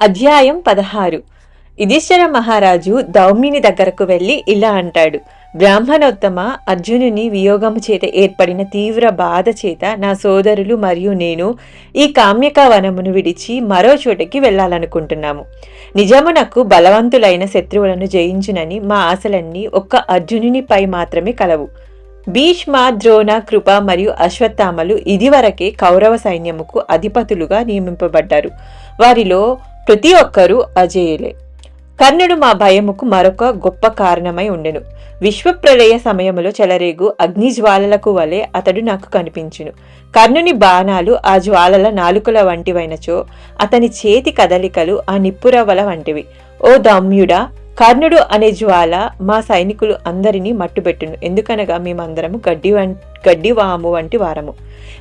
అధ్యాయం పదహారు. యుధిష్ఠిర మహారాజు దౌమిని దగ్గరకు వెళ్ళి ఇలా అంటాడు బ్రాహ్మణోత్తమ అర్జునుని వియోగము చేత ఏర్పడిన తీవ్ర బాధ చేత నా సోదరులు మరియు నేను ఈ కామ్యక వనమును విడిచి మరో చోటకి వెళ్ళాలనుకుంటున్నాము. నిజమునకు బలవంతులైన శత్రువులను జయించునని మా ఆశలన్నీ ఒక్క అర్జునునిపై మాత్రమే కలవు. భీష్మ ద్రోణ కృప మరియు అశ్వత్థామలు ఇదివరకే కౌరవ సైన్యముకు అధిపతులుగా నియమింపబడ్డారు. వారిలో ప్రతి ఒక్కరూ అజేయులే. కర్ణుడు మా భయముకు మరొక గొప్ప కారణమై ఉండెను. విశ్వప్రళయ సమయములో చెలరేగు అగ్నిజ్వాలలకు వలె అతడు నాకు కనిపించును. కర్ణుని బాణాలు ఆ జ్వాలల నాలుకల వంటివైనచో అతని చేతి కదలికలు ఆ నిప్పురవల వంటివి. ఓ దమ్యుడా కర్ణుడు అనే జ్వాల మా సైనికులు అందరినీ మట్టుబెట్టును. ఎందుకనగా మేమందరము గడ్డి వం గడ్డి వాము వంటి వారము.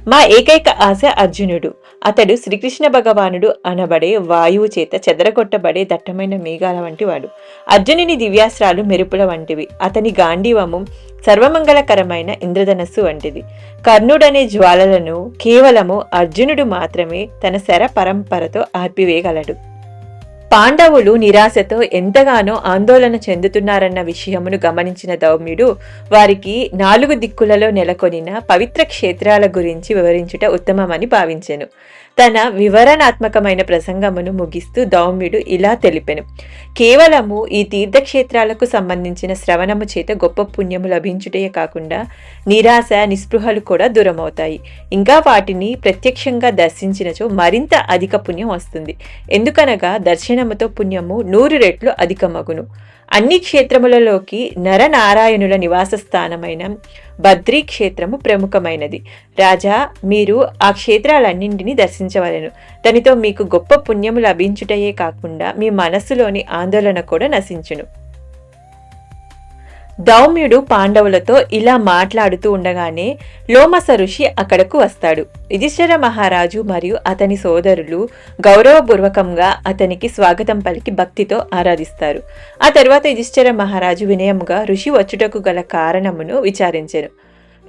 మా ఏకైక ఆశ అర్జునుడు. అతడు శ్రీకృష్ణ భగవానుడు అనబడే వాయువు చేత చెదరగొట్టబడే దట్టమైన మేఘాల వంటి వాడు. అర్జునుని దివ్యాస్త్రాలు మెరుపుల వంటివి. అతని గాంధీవము సర్వమంగళకరమైన ఇంద్రధనస్సు వంటిది. కర్ణుడనే జ్వాలలను కేవలము అర్జునుడు మాత్రమే తన శర పరంపరతో ఆర్పివేయగలడు. పాండవులు నిరాశతో ఎంతగానో ఆందోళన చెందుతున్నారన్న విషయమును గమనించిన దౌమ్యుడు వారికి నాలుగు దిక్కులలో నెలకొనిన పవిత్ర క్షేత్రాల గురించి వివరించుట ఉత్తమమని భావించెను. తన వివరణాత్మకమైన ప్రసంగమును ముగిస్తూ దౌమ్యుడు ఇలా తెలిపెను. కేవలము ఈ తీర్థక్షేత్రాలకు సంబంధించిన శ్రవణము చేత గొప్ప పుణ్యము లభించుటే కాకుండా నిరాశ నిస్పృహలు కూడా దూరమవుతాయి. ఇంకా వాటిని ప్రత్యక్షంగా దర్శించినచో మరింత అధిక పుణ్యం వస్తుంది. ఎందుకనగా దర్శనముతో పుణ్యము నూరు రెట్లు అధికమగును. అన్ని క్షేత్రములలోకి నరనారాయణుల నివాస స్థానమైన బద్రీ క్షేత్రము ప్రముఖమైనది. రాజా మీరు ఆ క్షేత్రాలన్నింటినీ దర్శించవలెను. దానితో మీకు గొప్ప పుణ్యము లభించుటయే కాకుండా మీ మనస్సులోని ఆందోళన కూడా నశించును. దౌమ్యుడు పాండవులతో ఇలా మాట్లాడుతూ ఉండగానే లోమస ఋషి అక్కడకు వస్తాడు. యుధిష్ఠిర మహారాజు మరియు అతని సోదరులు గౌరవపూర్వకంగా అతనికి స్వాగతం పలికి భక్తితో ఆరాధిస్తారు. ఆ తర్వాత యుధిష్ఠిర మహారాజు వినయముగా ఋషి వచ్చుటకు గల కారణమును విచారించెను.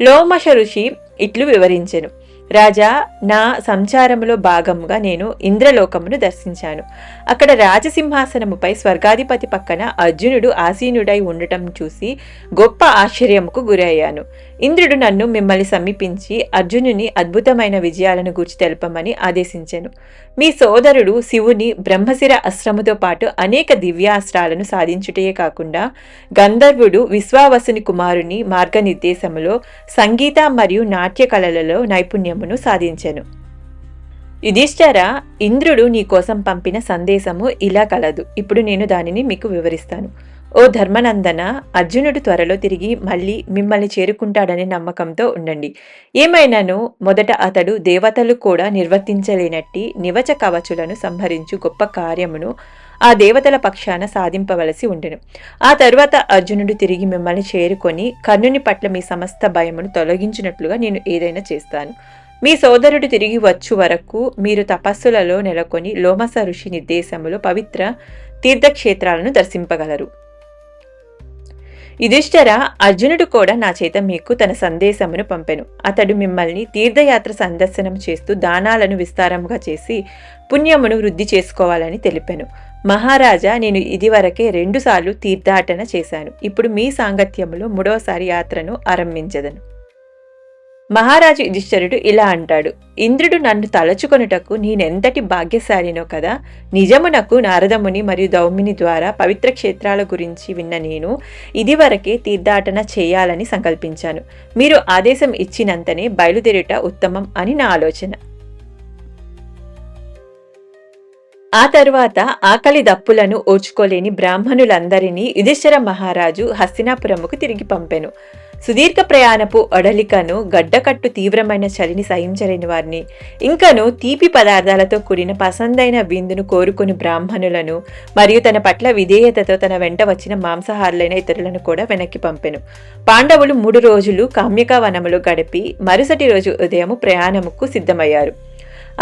లోమశ ఋషి ఇట్లు వివరించెను. రాజా నా సంచారములో భాగముగా నేను ఇంద్రలోకమును దర్శించాను. అక్కడ రాజసింహాసనముపై స్వర్గాధిపతి పక్కన అర్జునుడు ఆసీనుడై ఉండటం చూసి గొప్ప ఆశ్చర్యముకు గురయ్యాను. ఇంద్రుడు నన్ను మిమ్మల్ని సమీపించి అర్జునుని అద్భుతమైన విజయాలను గూర్చి తెలపమని ఆదేశించాను. మీ సోదరుడు శివుని బ్రహ్మశిర అస్త్రముతో పాటు అనేక దివ్యాస్త్రాలను సాధించుటే కాకుండా గంధర్వుడు విశ్వావసుని కుమారుని మార్గనిర్దేశములో సంగీత మరియు నాట్య కళలలో నైపుణ్యమును సాధించెను. యుధిష్ఠర ఇంద్రుడు నీ కోసం పంపిన సందేశము ఇలా కలదు. ఇప్పుడు నేను దానిని మీకు వివరిస్తాను. ఓ ధర్మనందన అర్జునుడు త్వరలో తిరిగి మళ్ళీ మిమ్మల్ని చేరుకుంటాడనే నమ్మకంతో ఉండండి. ఏమైనాను మొదట అతడు దేవతలు కూడా నిర్వర్తించలేనట్టి నివచ కవచులను సంహరించు గొప్ప కార్యమును ఆ దేవతల పక్షాన సాధింపవలసి ఉండెను. ఆ తరువాత అర్జునుడు తిరిగి మిమ్మల్ని చేరుకొని కర్ణుని పట్ల మీ సమస్త భయమును తొలగించినట్లుగా నేను ఏదైనా చేస్తాను. మీ సోదరుడు తిరిగి వచ్చు వరకు మీరు తపస్సులలో నెలకొని లోమస ఋషి నిర్దేశములో పవిత్ర తీర్థక్షేత్రాలను దర్శింపగలరు. యుధిష్ఠర అర్జునుడు కూడా నా చేత మీకు తన సందేశమును పంపెను. అతడు మిమ్మల్ని తీర్థయాత్ర సందర్శనం చేస్తూ దానాలను విస్తారముగా చేసి పుణ్యమును వృద్ధి చేసుకోవాలని తెలిపాను. మహారాజా నేను ఇదివరకే రెండుసార్లు తీర్థాటన చేశాను. ఇప్పుడు మీ సాంగత్యములో మూడవసారి యాత్రను ఆరంభించదను. మహారాజు యుధిష్ఠరుడు ఇలా అంటాడు ఇంద్రుడు నన్ను తలచుకొనుటకు నేనెంతటి భాగ్యశాలినో కదా నిజమునకు నారదముని మరియు దౌమిని ద్వారా పవిత్ర క్షేత్రాల గురించి విన్న నేను ఇదివరకే తీర్థాటన చేయాలని సంకల్పించాను. మీరు ఆదేశం ఇచ్చినంతనే బయలుదేరుట ఉత్తమం అని నా ఆలోచన. ఆ తరువాత ఆకలి దప్పులను ఓచుకోలేని బ్రాహ్మణులందరినీ యుధిష్ఠర మహారాజు హస్తినాపురముకు తిరిగి పంపెను. సుదీర్ఘ ప్రయాణపు అడలికను గడ్డకట్టు తీవ్రమైన చలిని సహించలేని వారిని ఇంకను తీపి పదార్థాలతో కూడిన పసందైన విందును కోరుకుని బ్రాహ్మణులను మరియు తన పట్ల విధేయతతో తన వెంట వచ్చిన మాంసాహారులైన ఇతరులను కూడా వెనక్కి పంపెను. పాండవులు మూడు రోజులు కామ్యక వనములో గడిపి మరుసటి రోజు ఉదయం ప్రయాణముకు సిద్ధమయ్యారు.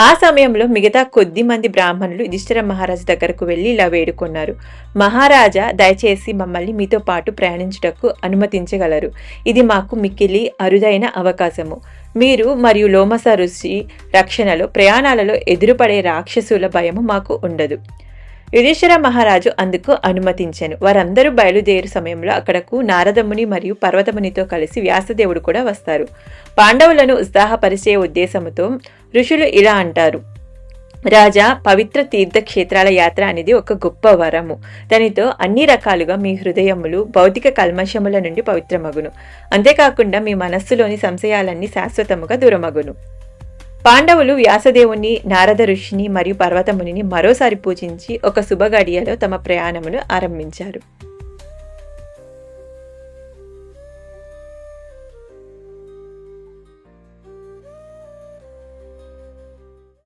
ఆ సమయంలో మిగతా కొద్ది మంది బ్రాహ్మణులు యుధిష్ఠిర మహారాజు దగ్గరకు వెళ్ళి ఇలా వేడుకున్నారు. మహారాజా దయచేసి మమ్మల్ని మీతో పాటు ప్రయాణించుటకు అనుమతించగలరు. ఇది మాకు మిక్కిలి అరుదైన అవకాశము. మీరు మరియు లోమస ఋషి రక్షణలో ప్రయాణాలలో ఎదురుపడే రాక్షసుల భయము మాకు ఉండదు. యుధిష్ఠిర మహారాజు అందుకు అనుమతించాను. వారందరూ బయలుదేరు సమయంలో అక్కడకు నారదముని మరియు పర్వతమునితో కలిసి వ్యాసదేవుడు కూడా వస్తారు. పాండవులను ఉత్సాహపరిచే ఉద్దేశంతో ఋషులు ఇలా అంటారు. రాజా పవిత్ర తీర్థక్షేత్రాల యాత్ర అనేది ఒక గొప్ప వరము. దానితో అన్ని రకాలుగా మీ హృదయములు భౌతిక కల్మషముల నుండి పవిత్రమగును. అంతేకాకుండా మీ మనస్సులోని సంశయాలన్నీ శాశ్వతముగా దూరమగును. పాండవులు వ్యాసదేవుని నారద ఋషిని మరియు పర్వతమునిని మరోసారి పూజించి ఒక శుభగడియలో తమ ప్రయాణమును ఆరంభించారు.